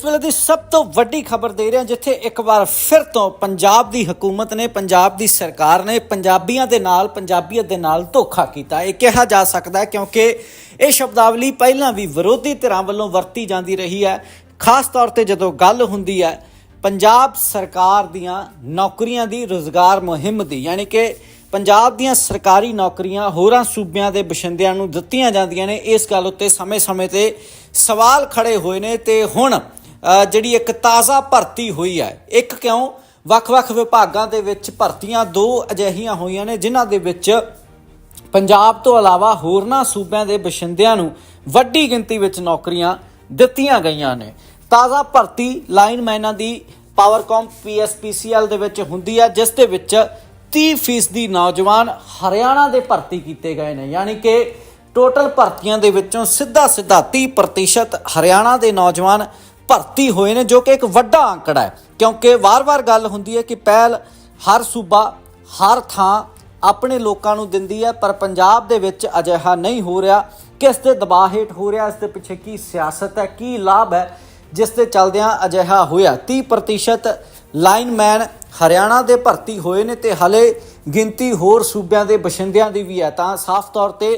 ਇਸ ਵੇਲੇ ਦੀ ਸਭ ਤੋਂ ਵੱਡੀ ਖਬਰ ਦੇ ਰਹੇ ਹਾਂ, ਜਿੱਥੇ ਇੱਕ ਵਾਰ ਫਿਰ ਤੋਂ ਪੰਜਾਬ ਦੀ ਹਕੂਮਤ ਨੇ, ਪੰਜਾਬ ਦੀ ਸਰਕਾਰ ਨੇ ਪੰਜਾਬੀਆਂ ਦੇ ਨਾਲ, ਪੰਜਾਬੀਅਤ ਦੇ ਨਾਲ ਧੋਖਾ ਕੀਤਾ। ਇਹ ਕਿਹਾ ਜਾ ਸਕਦਾ ਹੈ ਕਿਉਂਕਿ ਇਹ ਸ਼ਬਦਾਵਲੀ ਪਹਿਲਾਂ ਵੀ ਵਿਰੋਧੀ ਧਿਰਾਂ ਵੱਲੋਂ ਵਰਤੀ ਜਾਂਦੀ ਰਹੀ ਹੈ। ਖਾਸ ਤੌਰ ਤੇ ਜਦੋਂ ਗੱਲ ਹੁੰਦੀ ਹੈ ਪੰਜਾਬ ਸਰਕਾਰ ਦੀਆਂ ਨੌਕਰੀਆਂ ਦੀ, ਰੋਜ਼ਗਾਰ ਮੁਹਿੰਮ ਦੀ, ਯਾਨੀ ਕਿ ਪੰਜਾਬ ਦੀਆਂ ਸਰਕਾਰੀ ਨੌਕਰੀਆਂ ਹੋਰਾਂ ਸੂਬਿਆਂ ਦੇ ਬਸ਼ਿੰਦਿਆਂ ਨੂੰ ਦਿੱਤੀਆਂ ਜਾਂਦੀਆਂ ਨੇ, ਇਸ ਗੱਲ ਉੱਤੇ ਸਮੇਂ-ਸਮੇਂ ਤੇ ਸਵਾਲ ਖੜੇ ਹੋਏ ਨੇ ਤੇ ਹੁਣ ਜਿਹੜੀ ਇੱਕ ਤਾਜ਼ਾ ਭਰਤੀ ਹੋਈ ਹੈ। ਇੱਕ ਕਿਉਂ? ਵੱਖ-ਵੱਖ ਵਿਭਾਗਾਂ ਦੇ ਵਿੱਚ ਭਰਤੀਆਂ ਦੋ ਅਜਿਹੀਆਂ ਹੋਈਆਂ ਨੇ, ਜਿਨ੍ਹਾਂ ਦੇ ਵਿੱਚ ਪੰਜਾਬ ਤੋਂ ਇਲਾਵਾ ਹੋਰਨਾਂ ਸੂਬਿਆਂ ਦੇ ਬਸ਼ਿੰਦਿਆਂ ਨੂੰ ਵੱਡੀ ਗਿਣਤੀ ਵਿੱਚ ਨੌਕਰੀਆਂ ਦਿੱਤੀਆਂ ਗਈਆਂ ਨੇ। ਤਾਜ਼ਾ ਭਰਤੀ ਲਾਈਨਮੈਨਾਂ ਦੀ ਪਾਵਰਕਾਮ ਪੀਐਸਪੀਸੀਐਲ ਦੇ ਵਿੱਚ ਹੁੰਦੀ ਹੈ, ਜਿਸ ਦੇ ਵਿੱਚ 30% ਦੀ ਨੌਜਵਾਨ ਹਰਿਆਣਾ ਦੇ ਭਰਤੀ ਕੀਤੇ ਗਏ ਨੇ। ਯਾਨੀ ਕਿ ਟੋਟਲ ਭਰਤੀਆਂ ਦੇ ਵਿੱਚੋਂ ਸਿੱਧਾ ਸਿੱਧਾ 30% ਹਰਿਆਣਾ ਦੇ ਨੌਜਵਾਨ ਭਰਤੀ ਹੋਏ ਨੇ, ਜੋ ਕਿ ਇੱਕ ਵੱਡਾ ਅੰਕੜਾ ਹੈ। ਕਿਉਂਕਿ ਵਾਰ-ਵਾਰ ਗੱਲ ਹੁੰਦੀ ਹੈ ਕਿ ਪਹਿਲ ਹਰ ਸੂਬਾ, ਹਰ ਥਾਂ ਆਪਣੇ ਲੋਕਾਂ ਨੂੰ ਦਿੰਦੀ ਹੈ, ਪਰ ਪੰਜਾਬ ਦੇ ਵਿੱਚ ਅਜਿਹਾ ਨਹੀਂ ਹੋ ਰਿਹਾ। ਕਿਸ 'ਤੇ ਦਬਾਅ ਹੇਠ ਹੋ ਰਿਹਾ, ਇਸ ਦੇ ਪਿੱਛੇ ਕੀ ਸਿਆਸਤ ਹੈ, ਕੀ ਲਾਭ ਹੈ, ਜਿਸ ਦੇ ਚਲਦਿਆਂ ਅਜਿਹਾ ਹੋਇਆ। 30% ਲਾਈਨਮੈਨ ਹਰਿਆਣਾ ਦੇ ਭਰਤੀ ਹੋਏ ਨੇ ਤੇ ਹਲੇ ਗਿਣਤੀ ਹੋਰ ਸੂਬਿਆਂ ਦੇ ਬਸ਼ਿੰਦਿਆਂ ਦੀ ਵੀ ਹੈ। ਤਾਂ ਸਾਫ਼ ਤੌਰ ਤੇ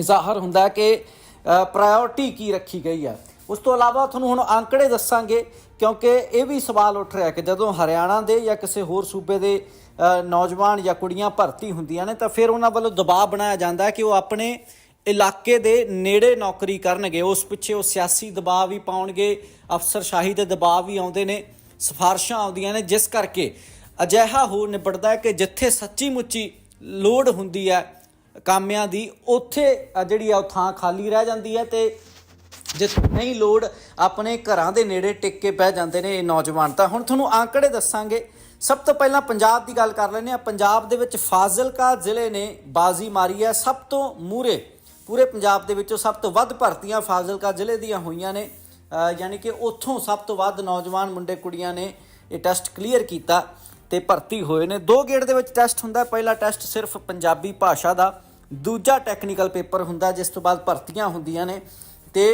ਜ਼ਾਹਰ ਹੁੰਦਾ ਕਿ ਪ੍ਰਾਇੋਰਟੀ ਕੀ ਰੱਖੀ ਗਈ ਹੈ। ਉਸ ਤੋਂ ਇਲਾਵਾ ਤੁਹਾਨੂੰ ਹੁਣ ਅੰਕੜੇ ਦੱਸਾਂਗੇ, ਕਿਉਂਕਿ ਇਹ ਵੀ ਸਵਾਲ ਉੱਠ ਰਿਹਾ ਕਿ ਜਦੋਂ ਹਰਿਆਣਾ ਦੇ ਜਾਂ ਕਿਸੇ ਹੋਰ ਸੂਬੇ ਦੇ ਨੌਜਵਾਨ ਜਾਂ ਕੁੜੀਆਂ ਭਰਤੀ ਹੁੰਦੀਆਂ ਨੇ, ਤਾਂ ਫਿਰ ਉਹਨਾਂ ਵੱਲੋਂ ਦਬਾਅ ਬਣਾਇਆ ਜਾਂਦਾ ਕਿ ਉਹ ਆਪਣੇ ਇਲਾਕੇ ਦੇ ਨੇੜੇ ਨੌਕਰੀ ਕਰਨਗੇ। ਉਸ ਪਿੱਛੇ ਉਹ ਸਿਆਸੀ ਦਬਾਅ ਵੀ ਪਾਉਣਗੇ, ਅਫਸਰਸ਼ਾਹੀ ਦੇ ਦਬਾਅ ਵੀ ਆਉਂਦੇ ਨੇ, ਸਿਫਾਰਸ਼ਾਂ ਆਉਂਦੀਆਂ ਨੇ, ਜਿਸ ਕਰਕੇ ਅਜਿਹਾ ਹੋ ਨਿਬੜਦਾ ਹੈ ਕਿ ਜਿੱਥੇ ਸੱਚੀ ਮੁੱਚੀ ਲੋੜ ਹੁੰਦੀ ਹੈ ਕਾਮਿਆਂ ਦੀ, ਉੱਥੇ ਜਿਹੜੀ ਆ ਉਹ ਥਾਂ ਖਾਲੀ ਰਹਿ ਜਾਂਦੀ ਹੈ ਤੇ ਜਿੱਥੇ ਨਹੀਂ ਲੋੜ, ਆਪਣੇ ਘਰਾਂ ਦੇ ਨੇੜੇ ਟਿਕ ਕੇ ਬਹਿ ਜਾਂਦੇ ਨੇ ਇਹ ਨੌਜਵਾਨ। ਤਾਂ ਹੁਣ ਤੁਹਾਨੂੰ ਆંકੜੇ ਦੱਸਾਂਗੇ। ਸਭ ਤੋਂ ਪਹਿਲਾਂ ਪੰਜਾਬ ਦੀ ਗੱਲ ਕਰ ਲੈਂਦੇ ਆ ਪੰਜਾਬ ਦੇ ਵਿੱਚ ਫਾਜ਼ਿਲਕਾ ਜ਼ਿਲ੍ਹੇ ਨੇ ਬਾਜ਼ੀ ਮਾਰੀ ਹੈ। ਸਭ ਤੋਂ ਮੂਰੇ ਪੂਰੇ ਪੰਜਾਬ ਦੇ ਵਿੱਚੋਂ ਸਭ ਤੋਂ ਵੱਧ ਭਰਤੀਆਂ ਫਾਜ਼ਿਲਕਾ ਜ਼ਿਲ੍ਹੇ ਦੀਆਂ ਹੋਈਆਂ ਨੇ। ਯਾਨੀ ਕਿ ਉੱਥੋਂ ਸਭ ਤੋਂ ਵੱਧ ਨੌਜਵਾਨ ਮੁੰਡੇ ਕੁੜੀਆਂ ਨੇ ਇਹ ਟੈਸਟ ਕਲੀਅਰ ਕੀਤਾ ਤੇ ਭਰਤੀ ਹੋਏ ਨੇ। ਦੋ ਗੇੜ ਦੇ ਵਿੱਚ ਟੈਸਟ ਹੁੰਦਾ ਪਹਿਲਾ ਟੈਸਟ ਸਿਰਫ ਪੰਜਾਬੀ ਭਾਸ਼ਾ ਦਾ, ਦੂਜਾ ਟੈਕਨੀਕਲ ਪੇਪਰ ਹੁੰਦਾ ਜਿਸ ਤੋਂ ਬਾਅਦ ਭਰਤੀਆਂ ਹੁੰਦੀਆਂ ਨੇ ਤੇ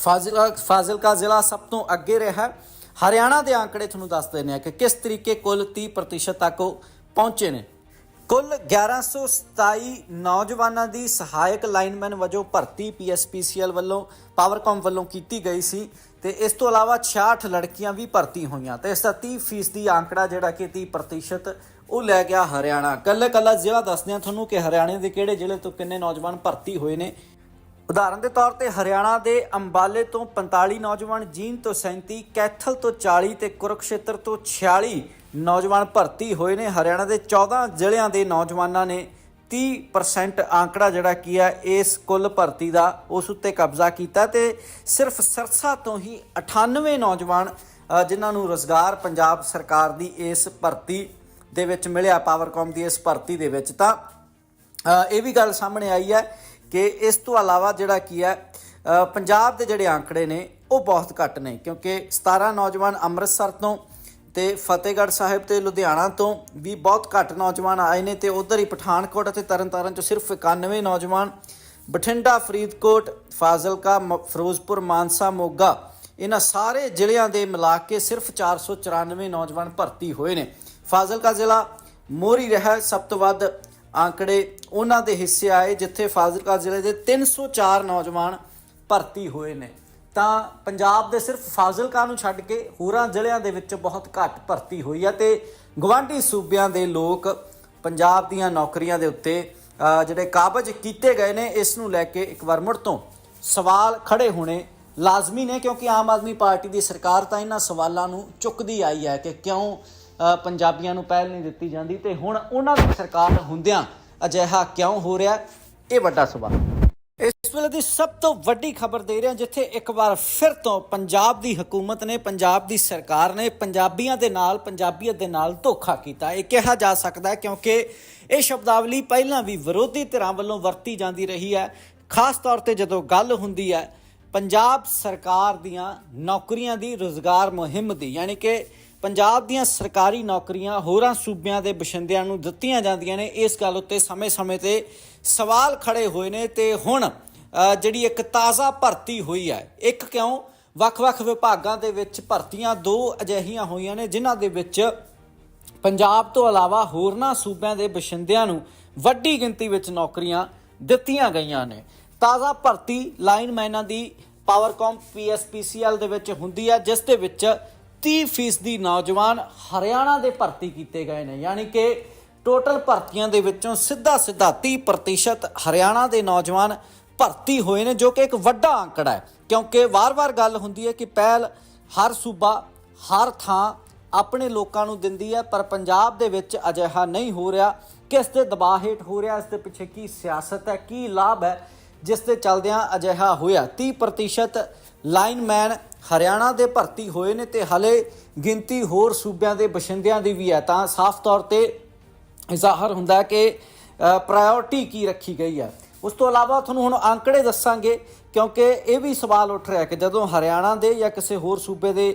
ਫਾਜ਼ਿਲਕਾ ਫਾਜ਼ਿਲਕਾ ਜ਼ਿਲ੍ਹਾ ਸਭ ਤੋਂ ਅੱਗੇ ਰਿਹਾ। ਹਰਿਆਣਾ ਦੇ ਆંકੜੇ ਤੁਹਾਨੂੰ ਦੱਸ ਦਿੰਦੇ ਆ ਕਿ ਕਿਸ ਤਰੀਕੇ ਕੁੱਲ 30% ਤੱਕ ਉਹ ਪਹੁੰਚੇ ਨੇ। ਕੁੱਲ 1127 ਨੌਜਵਾਨਾਂ ਦੀ ਸਹਾਇਕ ਲਾਈਨਮੈਨ ਵਜੋਂ ਭਰਤੀ ਪੀਐਸਪੀਸੀਐਲ ਵੱਲੋਂ, ਪਾਵਰਕਾਮ ਵੱਲੋਂ ਕੀਤੀ ਗਈ ਸੀ ਤੇ ਇਸ ਤੋਂ ਇਲਾਵਾ 66 ਲੜਕੀਆਂ ਵੀ ਭਰਤੀ ਹੋਈਆਂ। ਤੇ ਇਸ ਦਾ 30% ਦੀ ਆંકੜਾ ਜਿਹੜਾ ਕਿ 30% ਉਹ ਲੈ ਗਿਆ ਹਰਿਆਣਾ। ਕੱਲੇ ਕੱਲਾ ਜ਼ਿਲ੍ਹਾ ਦੱਸਦੇ ਆ ਤੁਹਾਨੂੰ ਕਿ ਹਰਿਆਣੇ ਦੇ ਕਿਹੜੇ ਜ਼ਿਲ੍ਹੇ ਤੋਂ ਕਿੰਨੇ ਨੌਜਵਾਨ ਭਰਤੀ ਹੋਏ ਨੇ। ਉਦਾਹਰਨ ਦੇ ਤੌਰ ਤੇ ਹਰਿਆਣਾ ਦੇ ਅੰਬਾਲੇ ਤੋਂ 45 ਨੌਜਵਾਨ ਜੀਨ ਤੋਂ 37 ਕੈਥਲ ਤੋਂ 40 ਤੇ ਕੁਰਕਸ਼ੇਤਰ ਤੋਂ 46 ਨੌਜਵਾਨ ਭਰਤੀ ਹੋਏ ਨੇ। ਹਰਿਆਣਾ ਦੇ 14 ਜ਼ਿਲ੍ਹਿਆਂ ਦੇ ਨੌਜਵਾਨਾਂ ਨੇ 30% ਆંકੜਾ ਜਿਹੜਾ ਕੀ ਹੈ, ਇਸ ਕੁੱਲ ਭਰਤੀ ਦਾ ਉਸ ਉੱਤੇ ਕਬਜ਼ਾ ਕੀਤਾ ਤੇ ਸਿਰਫ ਸਰਸਾ ਤੋਂ ਹੀ 98 ਨੌਜਵਾਨ ਜਿਨ੍ਹਾਂ ਨੂੰ ਰੋਜ਼ਗਾਰ ਪੰਜਾਬ ਸਰਕਾਰ ਦੀ ਇਸ ਭਰਤੀ ਦੇ ਵਿੱਚ ਮਿਲਿਆ, ਪਾਵਰਕਾਮ ਦੀ ਇਸ ਭਰਤੀ ਦੇ ਵਿੱਚ ਤਾਂ ਇਹ ਵੀ ਗੱਲ ਸਾਹਮਣੇ ਆਈ ਹੈ ਕਿ ਇਸ ਤੋਂ ਇਲਾਵਾ ਜਿਹੜਾ ਕੀ ਹੈ ਪੰਜਾਬ ਦੇ ਜਿਹੜੇ ਆંકੜੇ ਨੇ, ਉਹ ਬਹੁਤ ਘੱਟ ਨੇ, ਕਿਉਂਕਿ 17 ਨੌਜਵਾਨ ਅੰਮ੍ਰਿਤਸਰ ਤੋਂ ਤੇ ਫਤਿਹਗੜ੍ਹ ਸਾਹਿਬ ਤੇ ਲੁਧਿਆਣਾ ਤੋਂ ਵੀ ਬਹੁਤ ਘੱਟ ਨੌਜਵਾਨ ਆਏ ਨੇ ਤੇ ਉਧਰ ਹੀ ਪਠਾਨਕੋਟ ਅਤੇ ਤਰਨਤਾਰਨ 'ਚੋਂ ਸਿਰਫ 91 ਨੌਜਵਾਨ ਬਠਿੰਡਾ, ਫਰੀਦਕੋਟ, ਫਾਜ਼ਿਲਕਾ, ਮ- ਫਿਰੋਜ਼ਪੁਰ, ਮਾਨਸਾ, ਮੋਗਾ, ਇਹਨਾਂ ਸਾਰੇ ਜ਼ਿਲ੍ਹਿਆਂ ਦੇ ਮਿਲਾ ਕੇ ਸਿਰਫ 494 ਨੌਜਵਾਨ ਭਰਤੀ ਹੋਏ ਨੇ। ਫਾਜ਼ਿਲਕਾ ਜ਼ਿਲ੍ਹਾ ਮੋਰੀ ਰਿਹਾ ਸਭ ਤੋਂ ਵੱਧ ਆંકੜੇ ਉਹਨਾਂ ਦੇ ਹਿੱਸੇ ਆਏ ਜਿੱਥੇ ਫਾਜ਼ਿਲਕਾ ਜ਼ਿਲ੍ਹੇ ਦੇ 304 ਨੌਜਵਾਨ ਭਰਤੀ ਹੋਏ ਨੇ। ਤਾਂ ਪੰਜਾਬ ਦੇ ਸਿਰਫ ਫਾਜ਼ਿਲਕਾ ਨੂੰ ਛੱਡ ਕੇ ਹੋਰਾਂ ਜ਼ਿਲ੍ਹਿਆਂ ਦੇ ਵਿੱਚ ਬਹੁਤ ਘੱਟ ਭਰਤੀ ਹੋਈ ਹੈ ਤੇ ਗਵਾਂਢੀ ਸੂਬਿਆਂ ਦੇ ਲੋਕ ਪੰਜਾਬ ਦੀਆਂ ਨੌਕਰੀਆਂ ਦੇ ਉੱਤੇ ਜਿਹੜੇ ਕਾਬਜ ਕੀਤੇ ਗਏ ਨੇ, ਇਸ ਨੂੰ ਲੈ ਕੇ ਇੱਕ ਵਾਰ ਮੁੜ ਤੋਂ ਸਵਾਲ ਖੜੇ ਹੋਣੇ ਲਾਜ਼ਮੀ ਨੇ ਕਿਉਂਕਿ ਆਮ ਆਦਮੀ ਪਾਰਟੀ ਦੀ ਸਰਕਾਰ ਤਾਂ ਇਹਨਾਂ ਸਵਾਲਾਂ ਨੂੰ ਚੁੱਕਦੀ ਆਈ ਹੈ ਕਿ ਕਿਉਂ ਪੰਜਾਬੀਆਂ ਨੂੰ ਪਹਿਲ ਨਹੀਂ ਦਿੱਤੀ ਜਾਂਦੀ ਤੇ ਹੁਣ ਉਹਨਾਂ ਦੀ ਸਰਕਾਰ ਹੁੰਦਿਆਂ ਅਜਿਹਾ ਕਿਉਂ ਹੋ ਰਿਹਾ? ਇਹ ਵੱਡਾ ਸਵਾਲ। ਇਸ ਵੇਲੇ ਦੀ ਸਭ ਤੋਂ ਵੱਡੀ ਖਬਰ ਦੇ ਰਿਹਾ ਜਿੱਥੇ ਇੱਕ ਵਾਰ ਫਿਰ ਤੋਂ ਪੰਜਾਬ ਦੀ ਹਕੂਮਤ ਨੇ, ਪੰਜਾਬ ਦੀ ਸਰਕਾਰ ਨੇ ਪੰਜਾਬੀਆਂ ਦੇ ਨਾਲ, ਪੰਜਾਬੀਅਤ ਦੇ ਨਾਲ ਧੋਖਾ ਕੀਤਾ। ਇਹ ਕਿਹਾ ਜਾ ਸਕਦਾ ਹੈ ਕਿਉਂਕਿ ਇਹ ਸ਼ਬਦਾਵਲੀ ਪਹਿਲਾਂ ਵੀ ਵਿਰੋਧੀ ਧਿਰਾਂ ਵੱਲੋਂ ਵਰਤੀ ਜਾਂਦੀ ਰਹੀ ਹੈ। ਖਾਸ ਤੌਰ ਤੇ ਜਦੋਂ ਗੱਲ ਹੁੰਦੀ ਹੈ, ਪੰਜਾਬ ਸਰਕਾਰ ਦੀਆਂ ਨੌਕਰੀਆਂ ਦੀ ਰੋਜ਼ਗਾਰ ਮੁਹਿੰਮ ਦੀ, ਯਾਨੀ ਕਿ ਪੰਜਾਬ ਦੀਆਂ ਸਰਕਾਰੀ ਨੌਕਰੀਆਂ ਹੋਰਾਂ ਸੂਬਿਆਂ ਦੇ ਬਸ਼ਿੰਦਿਆਂ ਨੂੰ ਦਿੱਤੀਆਂ ਜਾਂਦੀਆਂ ਨੇ। ਇਸ ਗੱਲ ਉੱਤੇ ਸਮੇਂ-ਸਮੇਂ ਤੇ ਸਵਾਲ ਖੜੇ ਹੋਏ ਨੇ ਤੇ ਹੁਣ ਜਿਹੜੀ ਇੱਕ ਤਾਜ਼ਾ ਭਰਤੀ ਹੋਈ ਹੈ, ਇੱਕ ਕਿਉਂ? ਵੱਖ-ਵੱਖ ਵਿਭਾਗਾਂ ਦੇ ਵਿੱਚ ਭਰਤੀਆਂ ਦੋ ਅਜਿਹੀਆਂ ਹੋਈਆਂ ਨੇ, ਜਿਨ੍ਹਾਂ ਦੇ ਵਿੱਚ ਪੰਜਾਬ ਤੋਂ ਇਲਾਵਾ ਹੋਰਨਾਂ ਸੂਬਿਆਂ ਦੇ ਬਸ਼ਿੰਦਿਆਂ ਨੂੰ ਵੱਡੀ ਗਿਣਤੀ ਵਿੱਚ ਨੌਕਰੀਆਂ ਦਿੱਤੀਆਂ ਗਈਆਂ ਨੇ। ਤਾਜ਼ਾ ਭਰਤੀ ਲਾਈਨਮੈਨਾਂ ਦੀ ਪਾਵਰਕਾਮ ਪੀਐਸਪੀਸੀਐਲ ਦੇ ਵਿੱਚ ਹੁੰਦੀ ਹੈ, ਜਿਸ ਦੇ ਵਿੱਚ 30% ਨੌਜਵਾਨ ਹਰਿਆਣਾ ਦੇ ਭਰਤੀ ਕੀਤੇ ਗਏ ਨੇ। ਯਾਨੀ ਕਿ ਟੋਟਲ ਭਰਤੀਆਂ ਦੇ ਵਿੱਚੋਂ ਸਿੱਧਾ ਸਿੱਧਾ 30% ਹਰਿਆਣਾ ਦੇ ਨੌਜਵਾਨ ਭਰਤੀ ਹੋਏ ਨੇ, ਜੋ ਕਿ ਇੱਕ ਵੱਡਾ ਅੰਕੜਾ ਹੈ। ਕਿਉਂਕਿ ਵਾਰ-ਵਾਰ ਗੱਲ ਹੁੰਦੀ ਹੈ ਕਿ ਪਹਿਲ ਹਰ ਸੂਬਾ, ਹਰ ਥਾਂ ਆਪਣੇ ਲੋਕਾਂ ਨੂੰ ਦਿੰਦੀ ਹੈ, ਪਰ ਪੰਜਾਬ ਦੇ ਵਿੱਚ ਅਜਿਹਾ ਨਹੀਂ ਹੋ ਰਿਹਾ। ਕਿਸ 'ਤੇ ਦਬਾਅ ਹੇਠ ਹੋ ਰਿਹਾ, ਇਸ ਦੇ ਪਿੱਛੇ ਕੀ ਸਿਆਸਤ ਹੈ, ਕੀ ਲਾਭ ਹੈ, ਜਿਸ ਦੇ ਚਲਦਿਆਂ ਅਜਿਹਾ ਹੋਇਆ। 30% ਲਾਈਨਮੈਨ ਹਰਿਆਣਾ ਦੇ ਭਰਤੀ ਹੋਏ ਨੇ ਤੇ ਹਲੇ ਗਿਣਤੀ ਹੋਰ ਸੂਬਿਆਂ ਦੇ ਬਸ਼ਿੰਦਿਆਂ ਦੀ ਵੀ ਹੈ। ਤਾਂ ਸਾਫ਼ ਤੌਰ ਤੇ ਜ਼ਾਹਰ ਹੁੰਦਾ ਕਿ ਪ੍ਰਾਇੋਰਟੀ ਕੀ ਰੱਖੀ ਗਈ ਹੈ। ਉਸ ਤੋਂ ਇਲਾਵਾ ਤੁਹਾਨੂੰ ਹੁਣ ਅੰਕੜੇ ਦੱਸਾਂਗੇ, ਕਿਉਂਕਿ ਇਹ ਵੀ ਸਵਾਲ ਉੱਠ ਰਿਹਾ ਕਿ ਜਦੋਂ ਹਰਿਆਣਾ ਦੇ ਜਾਂ ਕਿਸੇ ਹੋਰ ਸੂਬੇ ਦੇ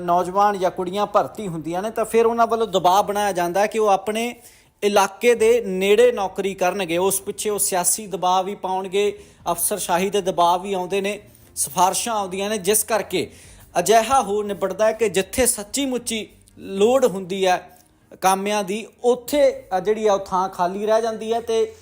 ਨੌਜਵਾਨ ਜਾਂ ਕੁੜੀਆਂ ਭਰਤੀ ਹੁੰਦੀਆਂ ਨੇ, ਤਾਂ ਫਿਰ ਉਹਨਾਂ ਵੱਲੋਂ ਦਬਾਅ ਬਣਾਇਆ ਜਾਂਦਾ ਕਿ ਉਹ ਆਪਣੇ ਇਲਾਕੇ ਦੇ ਨੇੜੇ ਨੌਕਰੀ ਕਰਨਗੇ। ਉਸ ਪਿੱਛੇ ਉਹ ਸਿਆਸੀ ਦਬਾਅ ਵੀ ਪਾਉਣਗੇ, ਅਫਸਰਸ਼ਾਹੀ ਦੇ ਦਬਾਅ ਵੀ ਆਉਂਦੇ ਨੇ। ਸਿਫਾਰਸ਼ਾਂ ਆਉਂਦੀਆਂ ਨੇ, ਜਿਸ ਕਰਕੇ ਅਜਿਹਾ ਹੋ ਨਿਬੜਦਾ ਹੈ ਕਿ ਜਿੱਥੇ ਸੱਚੀ ਮੁੱਚੀ ਲੋੜ ਹੁੰਦੀ ਹੈ ਕਾਮਿਆਂ ਦੀ, ਉੱਥੇ ਜਿਹੜੀ ਆ ਉਹ ਥਾਂ ਖਾਲੀ ਰਹਿ ਜਾਂਦੀ ਹੈ ਤੇ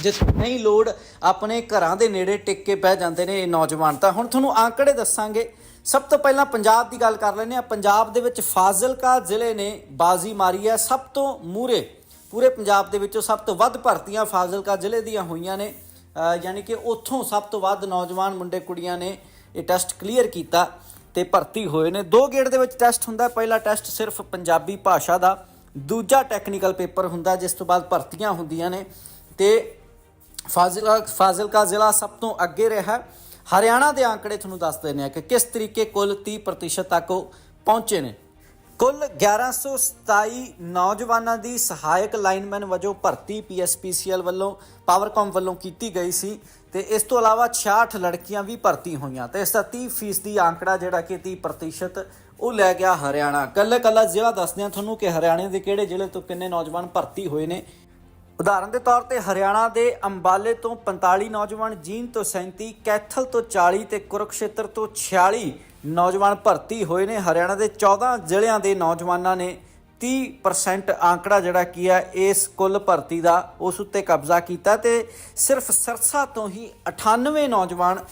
ਜਿੱਥੇ ਨਹੀਂ ਲੋੜ, ਆਪਣੇ ਘਰਾਂ ਦੇ ਨੇੜੇ ਟਿਕ ਕੇ ਬਹਿ ਜਾਂਦੇ ਨੇ ਇਹ ਨੌਜਵਾਨ। ਤਾਂ ਹੁਣ ਤੁਹਾਨੂੰ ਆંકੜੇ ਦੱਸਾਂਗੇ। ਸਭ ਤੋਂ ਪਹਿਲਾਂ ਪੰਜਾਬ ਦੀ ਗੱਲ ਕਰ ਲੈਂਦੇ ਆ ਪੰਜਾਬ ਦੇ ਵਿੱਚ ਫਾਜ਼ਿਲਕਾ ਜ਼ਿਲ੍ਹੇ ਨੇ ਬਾਜ਼ੀ ਮਾਰੀ ਹੈ। ਸਭ ਤੋਂ ਮੂਰੇ ਪੂਰੇ ਪੰਜਾਬ ਦੇ ਵਿੱਚੋਂ ਸਭ ਤੋਂ ਵੱਧ ਭਰਤੀਆਂ ਫਾਜ਼ਿਲਕਾ ਜ਼ਿਲ੍ਹੇ ਦੀਆਂ ਹੋਈਆਂ ਨੇ। ਯਾਨੀ ਕਿ ਉੱਥੋਂ ਸਭ ਤੋਂ ਵੱਧ ਨੌਜਵਾਨ ਮੁੰਡੇ ਕੁੜੀਆਂ ਨੇ ਇਹ ਟੈਸਟ ਕਲੀਅਰ ਕੀਤਾ ਤੇ ਭਰਤੀ ਹੋਏ ਨੇ। ਦੋ ਗੇੜ ਦੇ ਵਿੱਚ ਟੈਸਟ ਹੁੰਦਾ, ਪਹਿਲਾ ਟੈਸਟ ਸਿਰਫ ਪੰਜਾਬੀ ਭਾਸ਼ਾ ਦਾ, ਦੂਜਾ ਟੈਕਨੀਕਲ ਪੇਪਰ ਹੁੰਦਾ ਜਿਸ ਤੋਂ ਬਾਅਦ ਭਰਤੀਆਂ ਹੁੰਦੀਆਂ ਨੇ ਤੇ ਫਾਜ਼ਿਲਕਾ ਫਾਜ਼ਿਲਕਾ ਜ਼ਿਲ੍ਹਾ ਸਭ ਤੋਂ ਅੱਗੇ ਰਿਹਾ। ਹਰਿਆਣਾ ਦੇ ਆંકੜੇ ਤੁਹਾਨੂੰ ਦੱਸ ਦਿੰਦੇ ਆ ਕਿ ਕਿਸ ਤਰੀਕੇ ਕੁੱਲ 30% ਤੱਕ ਉਹ ਪਹੁੰਚੇ ਨੇ। ਕੁੱਲ 1127 ਨੌਜਵਾਨਾਂ ਦੀ ਸਹਾਇਕ ਲਾਈਨਮੈਨ ਵਜੋਂ ਭਰਤੀ ਪੀਐਸਪੀਸੀਐਲ ਵੱਲੋਂ, ਪਾਵਰਕਾਮ ਵੱਲੋਂ ਕੀਤੀ ਗਈ ਸੀ ਤੇ ਇਸ ਤੋਂ ਇਲਾਵਾ 66 ਲੜਕੀਆਂ ਵੀ ਭਰਤੀ ਹੋਈਆਂ ਤੇ ਇਸ ਦਾ 30% ਦੀ ਆંકੜਾ ਜਿਹੜਾ ਕਿ 30% ਉਹ ਲੈ ਗਿਆ ਹਰਿਆਣਾ। ਕੱਲੇ ਕੱਲਾ ਜ਼ਿਲ੍ਹਾ ਦੱਸਦੇ ਹਾਂ ਤੁਹਾਨੂੰ ਕਿ ਹਰਿਆਣੇ ਦੇ ਕਿਹੜੇ ਜ਼ਿਲ੍ਹੇ ਤੋਂ ਕਿੰਨੇ ਨੌਜਵਾਨ ਭਰਤੀ ਹੋਏ ਨੇ। ਉਦਾਹਰਨ ਦੇ ਤੌਰ ਤੇ ਹਰਿਆਣਾ ਦੇ ਅੰਬਾਲੇ ਤੋਂ 45 ਨੌਜਵਾਨ, ਜੀਂਦ ਤੋਂ 37 ਕੈਥਲ ਤੋਂ 40 ਤੇ ਕੁਰਕਸ਼ੇਤਰ ਤੋਂ 46 ਨੌਜਵਾਨ ਭਰਤੀ ਹੋਏ ਨੇ। ਹਰਿਆਣਾ ਦੇ 14 ਜ਼ਿਲ੍ਹਿਆਂ ਦੇ ਨੌਜਵਾਨਾਂ ਨੇ 30% ਆંકੜਾ ਜਿਹੜਾ ਕੀ ਹੈ, ਇਸ ਕੁੱਲ ਭਰਤੀ ਦਾ ਉਸ ਉੱਤੇ ਕਬਜ਼ਾ ਕੀਤਾ ਤੇ ਸਿਰਫ ਸਰਸਾ ਤੋਂ ਹੀ 98 ਨੌਜਵਾਨ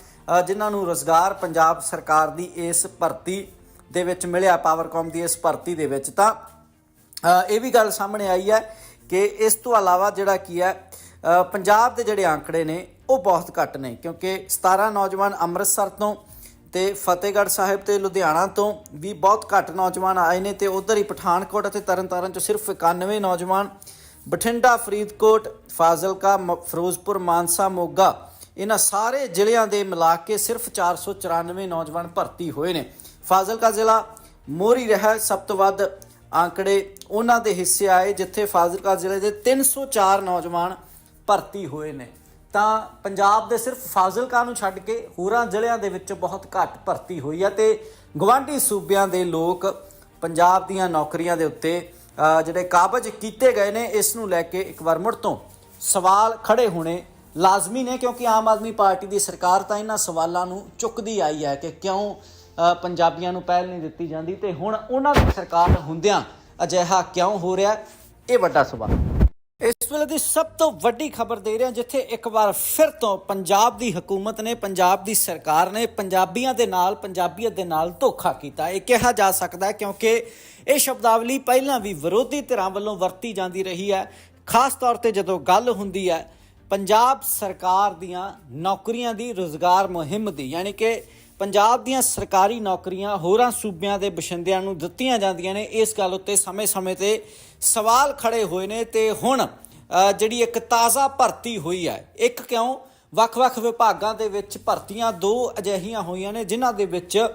ਜਿਨ੍ਹਾਂ ਨੂੰ ਰੋਜ਼ਗਾਰ ਪੰਜਾਬ ਸਰਕਾਰ ਦੀ ਇਸ ਭਰਤੀ ਦੇ ਵਿੱਚ ਮਿਲਿਆ ਪਾਵਰਕਾਮ ਦੀ ਇਸ ਭਰਤੀ ਦੇ ਵਿੱਚ ਤਾਂ ਇਹ ਵੀ ਗੱਲ ਸਾਹਮਣੇ ਆਈ ਹੈ ਕਿ ਇਸ ਤੋਂ ਇਲਾਵਾ ਜਿਹੜਾ ਕੀ ਹੈ ਪੰਜਾਬ ਦੇ ਜਿਹੜੇ ਆંકੜੇ ਨੇ ਉਹ ਬਹੁਤ ਘੱਟ ਨੇ ਕਿਉਂਕਿ 17 ਨੌਜਵਾਨ ਅੰਮ੍ਰਿਤਸਰ ਤੋਂ ਤੇ ਫਤਿਹਗੜ੍ਹ ਸਾਹਿਬ ਤੇ ਲੁਧਿਆਣਾ ਤੋਂ ਵੀ ਬਹੁਤ ਘੱਟ ਨੌਜਵਾਨ ਆਏ ਨੇ ਤੇ ਉਧਰ ਹੀ ਪਠਾਨਕੋਟ ਅਤੇ ਤਰਨਤਾਰਨ ਚੋਂ ਸਿਰਫ 91 ਨੌਜਵਾਨ ਬਠਿੰਡਾ, ਫਰੀਦਕੋਟ, ਫਾਜ਼ਿਲਕਾ, ਮ- ਫਿਰੋਜ਼ਪੁਰ, ਮਾਨਸਾ, ਮੋਗਾ, ਇਹਨਾਂ ਸਾਰੇ ਜ਼ਿਲ੍ਹਿਆਂ ਦੇ ਮਿਲਾ ਕੇ ਸਿਰਫ 494 ਨੌਜਵਾਨ ਭਰਤੀ ਹੋਏ ਨੇ। ਫਾਜ਼ਿਲਕਾ ਜ਼ਿਲ੍ਹਾ ਮੋਰੀ ਰਿਹਾ ਸਭ ਤੋਂ ਵੱਧ ਆંકੜੇ ਉਹਨਾਂ ਦੇ ਹਿੱਸੇ ਆਏ, ਜਿੱਥੇ ਫਾਜ਼ਿਲਕਾ ਜ਼ਿਲ੍ਹੇ ਦੇ 304 ਨੌਜਵਾਨ ਭਰਤੀ ਹੋਏ ਨੇ। ਤਾਂ ਪੰਜਾਬ ਦੇ ਸਿਰਫ ਫਾਜ਼ਿਲਕਾ ਨੂੰ ਛੱਡ ਕੇ ਹੋਰਾਂ ਜ਼ਿਲ੍ਹਿਆਂ ਦੇ ਵਿੱਚ ਬਹੁਤ ਘੱਟ ਭਰਤੀ ਹੋਈ ਹੈ ਤੇ ਗਵਾਂਢੀ ਸੂਬਿਆਂ ਦੇ ਲੋਕ ਪੰਜਾਬ ਦੀਆਂ ਨੌਕਰੀਆਂ ਦੇ ਉੱਤੇ ਜਿਹੜੇ ਕਾਬਜ ਕੀਤੇ ਗਏ ਨੇ, ਇਸ ਨੂੰ ਲੈ ਕੇ ਇੱਕ ਵਾਰ ਮੁੜ ਤੋਂ ਸਵਾਲ ਖੜੇ ਹੋਣੇ ਲਾਜ਼ਮੀ ਨੇ, ਕਿਉਂਕਿ ਆਮ ਆਦਮੀ ਪਾਰਟੀ ਦੀ ਸਰਕਾਰ ਤਾਂ ਇਹਨਾਂ ਸਵਾਲਾਂ ਨੂੰ ਚੁੱਕਦੀ ਆਈ ਹੈ ਕਿ ਕਿਉਂ ਪੰਜਾਬੀਆਂ ਨੂੰ ਪਹਿਲ ਨਹੀਂ ਦਿੱਤੀ ਜਾਂਦੀ ਤੇ ਹੁਣ ਉਹਨਾਂ ਦੀ ਸਰਕਾਰ ਹੁੰਦਿਆਂ ਅਜਿਹਾ ਕਿਉਂ ਹੋ ਰਿਹਾ, ਇਹ ਵੱਡਾ ਸਵਾਲ। ਇਸ ਵੇਲੇ ਦੀ ਸਭ ਤੋਂ ਵੱਡੀ ਖਬਰ ਦੇ ਰਹੇ ਹਾਂ, ਜਿੱਥੇ ਇੱਕ ਵਾਰ ਫਿਰ ਤੋਂ ਪੰਜਾਬ ਦੀ ਹਕੂਮਤ ਨੇ, ਪੰਜਾਬ ਦੀ ਸਰਕਾਰ ਨੇ ਪੰਜਾਬੀਆਂ ਦੇ ਨਾਲ, ਪੰਜਾਬੀਅਤ ਦੇ ਨਾਲ ਧੋਖਾ ਕੀਤਾ। ਇਹ ਕਿਹਾ ਜਾ ਸਕਦਾ ਹੈ ਕਿਉਂਕਿ ਇਹ ਸ਼ਬਦਾਵਲੀ ਪਹਿਲਾਂ ਵੀ ਵਿਰੋਧੀ ਧਿਰਾਂ ਵੱਲੋਂ ਵਰਤੀ ਜਾਂਦੀ ਰਹੀ ਹੈ। ਖਾਸ ਤੌਰ ਤੇ ਜਦੋਂ ਗੱਲ ਹੁੰਦੀ ਹੈ ਪੰਜਾਬ ਸਰਕਾਰ ਦੀਆਂ ਨੌਕਰੀਆਂ ਦੀ, ਰੋਜ਼ਗਾਰ ਮੁਹਿੰਮ ਦੀ, ਯਾਨੀ ਕਿ ਪੰਜਾਬ ਦੀਆਂ ਸਰਕਾਰੀ ਨੌਕਰੀਆਂ ਹੋਰਾਂ ਸੂਬਿਆਂ ਦੇ ਬਸ਼ਿੰਦਿਆਂ ਨੂੰ ਦਿੱਤੀਆਂ ਜਾਂਦੀਆਂ ਨੇ, ਇਸ ਗੱਲ ਉੱਤੇ ਸਮੇਂ-ਸਮੇਂ ਤੇ ਸਵਾਲ ਖੜੇ ਹੋਏ ਨੇ ਤੇ ਹੁਣ ਜਿਹੜੀ ਇੱਕ ਤਾਜ਼ਾ ਭਰਤੀ ਹੋਈ ਹੈ। ਇੱਕ ਕਿਉਂ? ਵੱਖ-ਵੱਖ ਵਿਭਾਗਾਂ ਦੇ ਵਿੱਚ ਭਰਤੀਆਂ ਦੋ ਅਜਿਹੀਆਂ ਹੋਈਆਂ ਨੇ, ਜਿਨ੍ਹਾਂ ਦੇ ਵਿੱਚ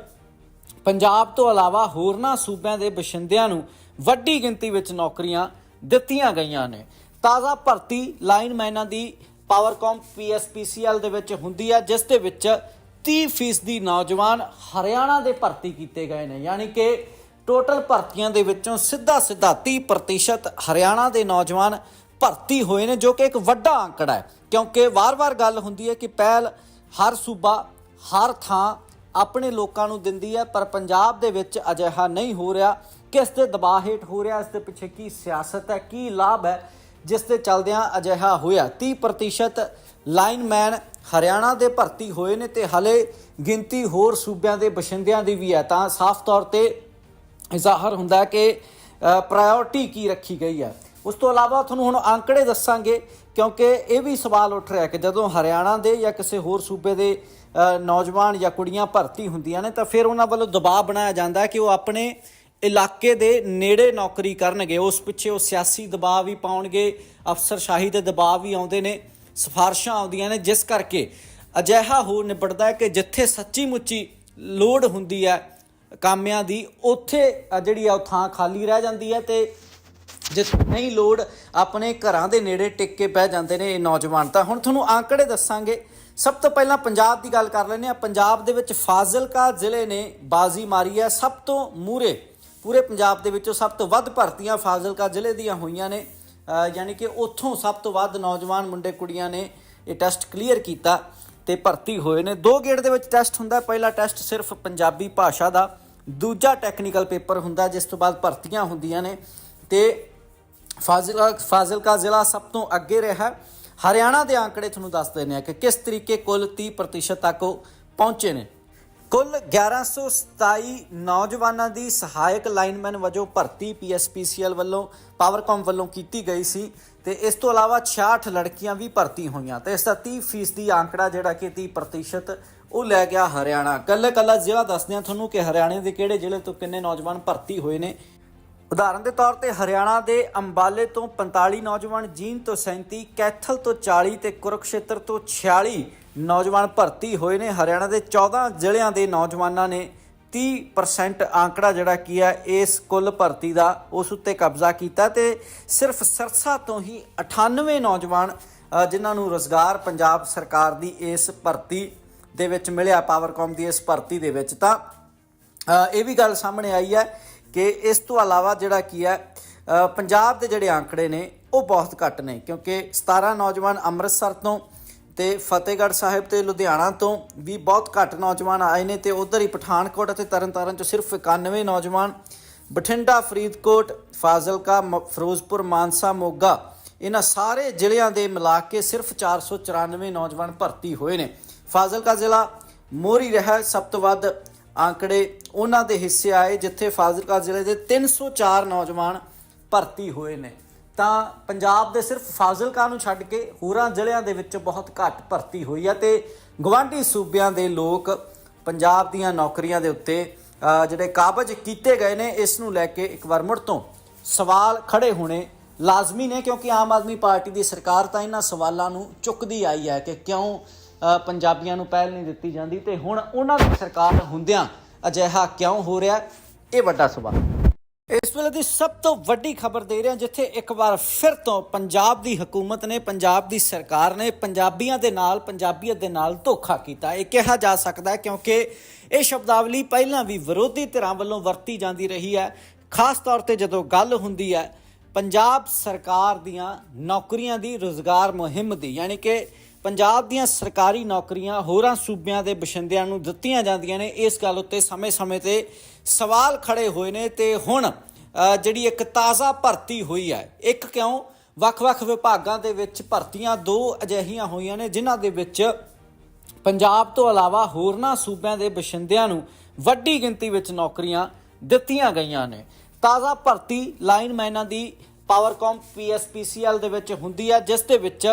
ਪੰਜਾਬ ਤੋਂ ਇਲਾਵਾ ਹੋਰਨਾਂ ਸੂਬਿਆਂ ਦੇ ਬਸ਼ਿੰਦਿਆਂ ਨੂੰ ਵੱਡੀ ਗਿਣਤੀ ਵਿੱਚ ਨੌਕਰੀਆਂ ਦਿੱਤੀਆਂ ਗਈਆਂ ਨੇ। ਤਾਜ਼ਾ ਭਰਤੀ ਲਾਈਨਮੈਨਾਂ ਦੀ ਪਾਵਰਕਾਮ ਪੀਐਸਪੀਸੀਐਲ ਦੇ ਵਿੱਚ ਹੁੰਦੀ ਹੈ, ਜਿਸ ਦੇ ਵਿੱਚ 30% ਦੀ ਨੌਜਵਾਨ ਹਰਿਆਣਾ ਦੇ ਭਰਤੀ ਕੀਤੇ ਗਏ ਨੇ। ਯਾਨੀ ਕਿ ਟੋਟਲ ਭਰਤੀਆਂ ਦੇ ਵਿੱਚੋਂ ਸਿੱਧਾ ਸਿੱਧਾ 30% ਹਰਿਆਣਾ ਦੇ ਨੌਜਵਾਨ ਭਰਤੀ ਹੋਏ ਨੇ ਜੋ ਕਿ ਇੱਕ ਵੱਡਾ ਅੰਕੜਾ ਹੈ। ਕਿਉਂਕਿ ਵਾਰ-ਵਾਰ ਗੱਲ ਹੁੰਦੀ ਹੈ ਕਿ ਪਹਿਲ ਹਰ ਸੂਬਾ, ਹਰ ਥਾਂ ਆਪਣੇ ਲੋਕਾਂ ਨੂੰ ਦਿੰਦੀ ਹੈ, ਪਰ ਪੰਜਾਬ ਦੇ ਵਿੱਚ ਅਜਿਹਾ ਨਹੀਂ ਹੋ ਰਿਹਾ। ਕਿਸ 'ਤੇ ਦਬਾਅ ਹੇਠ ਹੋ ਰਿਹਾ, ਇਸ ਦੇ ਪਿੱਛੇ ਕੀ ਸਿਆਸਤ ਹੈ, ਕੀ ਲਾਭ ਹੈ, ਜਿਸ ਦੇ ਚਲਦਿਆਂ ਅਜਿਹਾ ਹੋਇਆ। 30% ਲਾਈਨਮੈਨ ਹਰਿਆਣਾ ਦੇ ਭਰਤੀ ਹੋਏ ਨੇ ਤੇ ਹਲੇ ਗਿਣਤੀ ਹੋਰ ਸੂਬਿਆਂ ਦੇ ਬਸ਼ਿੰਦਿਆਂ ਦੀ ਵੀ ਹੈ। ਤਾਂ ਸਾਫ਼ ਤੌਰ ਤੇ ਜ਼ਾਹਰ ਹੁੰਦਾ ਕਿ ਪ੍ਰਾਇੋਰਟੀ ਕੀ ਰੱਖੀ ਗਈ ਹੈ। ਉਸ ਤੋਂ ਇਲਾਵਾ ਤੁਹਾਨੂੰ ਹੁਣ ਅੰਕੜੇ ਦੱਸਾਂਗੇ, ਕਿਉਂਕਿ ਇਹ ਵੀ ਸਵਾਲ ਉੱਠ ਰਿਹਾ ਕਿ ਜਦੋਂ ਹਰਿਆਣਾ ਦੇ ਜਾਂ ਕਿਸੇ ਹੋਰ ਸੂਬੇ ਦੇ ਨੌਜਵਾਨ ਜਾਂ ਕੁੜੀਆਂ ਭਰਤੀ ਹੁੰਦੀਆਂ ਨੇ, ਤਾਂ ਫਿਰ ਉਹਨਾਂ ਵੱਲੋਂ ਦਬਾਅ ਬਣਾਇਆ ਜਾਂਦਾ ਕਿ ਉਹ ਆਪਣੇ ਇਲਾਕੇ ਦੇ ਨੇੜੇ ਨੌਕਰੀ ਕਰਨਗੇ। ਉਸ ਪਿੱਛੇ ਉਹ ਸਿਆਸੀ ਦਬਾਅ ਵੀ ਪਾਉਣਗੇ, ਅਫਸਰਸ਼ਾਹੀ ਦੇ ਦਬਾਅ ਵੀ ਆਉਂਦੇ ਨੇ, ਸਿਫਾਰਸ਼ਾਂ ਆਉਂਦੀਆਂ ਨੇ, ਜਿਸ ਕਰਕੇ ਅਜਿਹਾ ਹੋ ਨਿਬੜਦਾ ਹੈ ਕਿ ਜਿੱਥੇ ਸੱਚੀ ਮੁੱਚੀ ਲੋੜ ਹੁੰਦੀ ਹੈ ਕਾਮਿਆਂ ਦੀ, ਉੱਥੇ ਜਿਹੜੀ ਆ ਉਹ ਥਾਂ ਖਾਲੀ ਰਹਿ ਜਾਂਦੀ ਹੈ ਤੇ ਜਿੱਥੇ ਨਹੀਂ ਲੋੜ, ਆਪਣੇ ਘਰਾਂ ਦੇ ਨੇੜੇ ਟਿਕ ਕੇ ਬਹਿ ਜਾਂਦੇ ਨੇ ਇਹ ਨੌਜਵਾਨ। ਤਾਂ ਹੁਣ ਤੁਹਾਨੂੰ ਆંકੜੇ ਦੱਸਾਂਗੇ। ਸਭ ਤੋਂ ਪਹਿਲਾਂ ਪੰਜਾਬ ਦੀ ਗੱਲ ਕਰ ਲੈਂਦੇ ਆ ਪੰਜਾਬ ਦੇ ਵਿੱਚ ਫਾਜ਼ਿਲਕਾ ਜ਼ਿਲ੍ਹੇ ਨੇ ਬਾਜ਼ੀ ਮਾਰੀ ਹੈ। ਸਭ ਤੋਂ ਮੂਰੇ ਪੂਰੇ ਪੰਜਾਬ ਦੇ ਵਿੱਚੋਂ ਸਭ ਤੋਂ ਵੱਧ ਭਰਤੀਆਂ ਫਾਜ਼ਿਲਕਾ ਜ਼ਿਲ੍ਹੇ ਦੀਆਂ ਹੋਈਆਂ ਨੇ। ਯਾਨੀ ਕਿ ਉੱਥੋਂ ਸਭ ਤੋਂ ਵੱਧ ਨੌਜਵਾਨ ਮੁੰਡੇ ਕੁੜੀਆਂ ਨੇ ਇਹ ਟੈਸਟ ਕਲੀਅਰ ਕੀਤਾ ਤੇ ਭਰਤੀ ਹੋਏ ਨੇ। ਦੋ ਗੇੜ ਦੇ ਵਿੱਚ ਟੈਸਟ ਹੁੰਦਾ ਪਹਿਲਾ ਟੈਸਟ ਸਿਰਫ ਪੰਜਾਬੀ ਭਾਸ਼ਾ ਦਾ, ਦੂਜਾ ਟੈਕਨੀਕਲ ਪੇਪਰ ਹੁੰਦਾ, ਜਿਸ ਤੋਂ ਬਾਅਦ ਭਰਤੀਆਂ ਹੁੰਦੀਆਂ ਨੇ। ਤੇ ਫਾਜ਼ਿਲਕਾ ਫਾਜ਼ਿਲਕਾ ਜ਼ਿਲ੍ਹਾ ਸਭ ਤੋਂ ਅੱਗੇ ਰਿਹਾ। ਹਰਿਆਣਾ ਦੇ ਆંકੜੇ ਤੁਹਾਨੂੰ ਦੱਸ ਦਿੰਦੇ ਆ ਕਿ ਕਿਸ ਤਰੀਕੇ ਕੁੱਲ 30% ਤੱਕ ਉਹ ਪਹੁੰਚੇ ਨੇ। ਕੁੱਲ 1127 ਨੌਜਵਾਨਾਂ ਦੀ ਸਹਾਇਕ ਲਾਈਨਮੈਨ ਵਜੋਂ ਭਰਤੀ ਪੀਐਸਪੀਸੀਐਲ ਵੱਲੋਂ, ਪਾਵਰਕਾਮ ਵੱਲੋਂ ਕੀਤੀ ਗਈ ਸੀ ਤੇ ਇਸ ਤੋਂ ਇਲਾਵਾ 66 ਲੜਕੀਆਂ ਵੀ ਭਰਤੀ ਹੋਈਆਂ। ਤੇ ਇਸ ਦਾ 30% ਦੀ ਆંકੜਾ ਜਿਹੜਾ ਕਿ 30% ਉਹ ਲੈ ਗਿਆ ਹਰਿਆਣਾ। ਕੱਲੇ ਕੱਲਾ ਜ਼ਿਲ੍ਹਾ ਦੱਸਦੇ ਆ ਤੁਹਾਨੂੰ ਕਿ ਹਰਿਆਣੇ ਦੇ ਕਿਹੜੇ ਜ਼ਿਲ੍ਹੇ ਤੋਂ ਕਿੰਨੇ ਨੌਜਵਾਨ ਭਰਤੀ ਹੋਏ ਨੇ। ਉਦਾਹਰਨ ਦੇ ਤੌਰ ਤੇ ਹਰਿਆਣਾ ਦੇ ਅੰਬਾਲੇ ਤੋਂ 45 ਨੌਜਵਾਨ ਜੀਨ ਤੋਂ 37 ਕੈਥਲ ਤੋਂ 40 ਤੇ ਕੁਰਕਸ਼ੇਤਰ ਤੋਂ 46 ਨੌਜਵਾਨ ਭਰਤੀ ਹੋਏ ਨੇ। ਹਰਿਆਣਾ ਦੇ 14 ਜ਼ਿਲ੍ਹਿਆਂ ਦੇ ਨੌਜਵਾਨਾਂ ਨੇ 30% ਆંકੜਾ ਜਿਹੜਾ ਕੀ ਹੈ, ਇਸ ਕੁੱਲ ਭਰਤੀ ਦਾ ਉਸ ਉੱਤੇ ਕਬਜ਼ਾ ਕੀਤਾ ਤੇ ਸਿਰਫ ਸਰਸਾ ਤੋਂ ਹੀ 98 ਨੌਜਵਾਨ ਜਿਨ੍ਹਾਂ ਨੂੰ ਰੋਜ਼ਗਾਰ ਪੰਜਾਬ ਸਰਕਾਰ ਦੀ ਇਸ ਭਰਤੀ ਦੇ ਵਿੱਚ ਮਿਲਿਆ, ਪਾਵਰਕਾਮ ਦੀ ਇਸ ਭਰਤੀ ਦੇ ਵਿੱਚ ਤਾਂ ਇਹ ਵੀ ਗੱਲ ਸਾਹਮਣੇ ਆਈ ਹੈ ਕਿ ਇਸ ਤੋਂ ਇਲਾਵਾ ਜਿਹੜਾ ਕੀ ਹੈ ਪੰਜਾਬ ਦੇ ਜਿਹੜੇ ਆંકੜੇ ਨੇ, ਉਹ ਬਹੁਤ ਘੱਟ ਨੇ, ਕਿਉਂਕਿ 17 ਨੌਜਵਾਨ ਅੰਮ੍ਰਿਤਸਰ ਤੋਂ ਤੇ ਫਤਿਹਗੜ੍ਹ ਸਾਹਿਬ ਤੇ ਲੁਧਿਆਣਾ ਤੋਂ ਵੀ ਬਹੁਤ ਘੱਟ ਨੌਜਵਾਨ ਆਏ ਨੇ ਤੇ ਉਧਰ ਹੀ ਪਠਾਨਕੋਟ ਅਤੇ ਤਰਨਤਾਰਨ ਚੋਂ ਸਿਰਫ 91 ਨੌਜਵਾਨ ਬਠਿੰਡਾ, ਫਰੀਦਕੋਟ, ਫਾਜ਼ਿਲਕਾ, ਮ- ਫਿਰੋਜ਼ਪੁਰ, ਮਾਨਸਾ, ਮੋਗਾ, ਇਹਨਾਂ ਸਾਰੇ ਜ਼ਿਲ੍ਹਿਆਂ ਦੇ ਮਿਲਾ ਕੇ ਸਿਰਫ 494 ਨੌਜਵਾਨ ਭਰਤੀ ਹੋਏ ਨੇ। ਫਾਜ਼ਿਲਕਾ ਜ਼ਿਲ੍ਹਾ ਮੋਰੀ ਰਿਹਾ ਸਭ ਤੋਂ ਵੱਧ ਆંકੜੇ ਉਹਨਾਂ ਦੇ ਹਿੱਸੇ ਆਏ ਜਿੱਥੇ ਫਾਜ਼ਿਲਕਾ ਜ਼ਿਲ੍ਹੇ ਦੇ 304 ਨੌਜਵਾਨ ਭਰਤੀ ਹੋਏ ਨੇ। ਤਾਂ ਪੰਜਾਬ ਦੇ ਸਿਰਫ ਫਾਜ਼ਿਲਕਾ ਨੂੰ ਛੱਡ ਕੇ ਹੋਰਾਂ ਜ਼ਿਲ੍ਹਿਆਂ ਦੇ ਵਿੱਚ ਬਹੁਤ ਘੱਟ ਭਰਤੀ ਹੋਈ ਹੈ ਤੇ ਗਵਾਂਢੀ ਸੂਬਿਆਂ ਦੇ ਲੋਕ ਪੰਜਾਬ ਦੀਆਂ ਨੌਕਰੀਆਂ ਦੇ ਉੱਤੇ ਜਿਹੜੇ ਕਾਬਜ ਕੀਤੇ ਗਏ ਨੇ, ਇਸ ਨੂੰ ਲੈ ਕੇ ਇੱਕ ਵਾਰ ਮੁੜ ਤੋਂ ਸਵਾਲ ਖੜੇ ਹੋਣੇ ਲਾਜ਼ਮੀ ਨੇ ਕਿਉਂਕਿ ਆਮ ਆਦਮੀ ਪਾਰਟੀ ਦੀ ਸਰਕਾਰ ਤਾਂ ਇਹਨਾਂ ਸਵਾਲਾਂ ਨੂੰ ਚੁੱਕਦੀ ਆਈ ਹੈ ਕਿ ਕਿਉਂ ਪੰਜਾਬੀਆਂ ਨੂੰ ਪਹਿਲ ਨਹੀਂ ਦਿੱਤੀ ਜਾਂਦੀ ਤੇ ਹੁਣ ਉਹਨਾਂ ਦੀ ਸਰਕਾਰ ਹੁੰਦਿਆਂ ਅਜਿਹਾ ਕਿਉਂ ਹੋ ਰਿਹਾ? ਇਹ ਵੱਡਾ ਸਵਾਲ। ਇਸ ਵੇਲੇ ਦੀ ਸਭ ਤੋਂ ਵੱਡੀ ਖਬਰ ਦੇ ਰਿਹਾ ਜਿੱਥੇ ਇੱਕ ਵਾਰ ਫਿਰ ਤੋਂ ਪੰਜਾਬ ਦੀ ਹਕੂਮਤ ਨੇ, ਪੰਜਾਬ ਦੀ ਸਰਕਾਰ ਨੇ ਪੰਜਾਬੀਆਂ ਦੇ ਨਾਲ, ਪੰਜਾਬੀਅਤ ਦੇ ਨਾਲ ਧੋਖਾ ਕੀਤਾ। ਇਹ ਕਿਹਾ ਜਾ ਸਕਦਾ ਹੈ ਕਿਉਂਕਿ ਇਹ ਸ਼ਬਦਾਵਲੀ ਪਹਿਲਾਂ ਵੀ ਵਿਰੋਧੀ ਧਿਰਾਂ ਵੱਲੋਂ ਵਰਤੀ ਜਾਂਦੀ ਰਹੀ ਹੈ। ਖਾਸ ਤੌਰ ਤੇ ਜਦੋਂ ਗੱਲ ਹੁੰਦੀ ਹੈ, ਪੰਜਾਬ ਸਰਕਾਰ ਦੀਆਂ ਨੌਕਰੀਆਂ ਦੀ ਰੋਜ਼ਗਾਰ ਮੁਹਿੰਮ ਦੀ, ਯਾਨੀ ਕਿ ਪੰਜਾਬ ਦੀਆਂ ਸਰਕਾਰੀ ਨੌਕਰੀਆਂ ਹੋਰਾਂ ਸੂਬਿਆਂ ਦੇ ਬਸ਼ਿੰਦਿਆਂ ਨੂੰ ਦਿੱਤੀਆਂ ਜਾਂਦੀਆਂ ਨੇ। ਇਸ ਗੱਲ ਉੱਤੇ ਸਮੇਂ-ਸਮੇਂ ਤੇ ਸਵਾਲ ਖੜੇ ਹੋਏ ਨੇ ਤੇ ਹੁਣ ਜਿਹੜੀ ਇੱਕ ਤਾਜ਼ਾ ਭਰਤੀ ਹੋਈ ਹੈ, ਇੱਕ ਕਿਉਂ? ਵੱਖ-ਵੱਖ ਵਿਭਾਗਾਂ ਦੇ ਵਿੱਚ ਭਰਤੀਆਂ ਦੋ ਅਜਿਹੀਆਂ ਹੋਈਆਂ ਨੇ, ਜਿਨ੍ਹਾਂ ਦੇ ਵਿੱਚ ਪੰਜਾਬ ਤੋਂ ਇਲਾਵਾ ਹੋਰਨਾਂ ਸੂਬਿਆਂ ਦੇ ਬਸ਼ਿੰਦਿਆਂ ਨੂੰ ਵੱਡੀ ਗਿਣਤੀ ਵਿੱਚ ਨੌਕਰੀਆਂ ਦਿੱਤੀਆਂ ਗਈਆਂ ਨੇ। ਤਾਜ਼ਾ ਭਰਤੀ ਲਾਈਨਮੈਨਾਂ ਦੀ ਪਾਵਰਕਾਮ ਪੀਐਸਪੀਸੀਐਲ ਦੇ ਵਿੱਚ ਹੁੰਦੀ ਹੈ, ਜਿਸ ਦੇ ਵਿੱਚ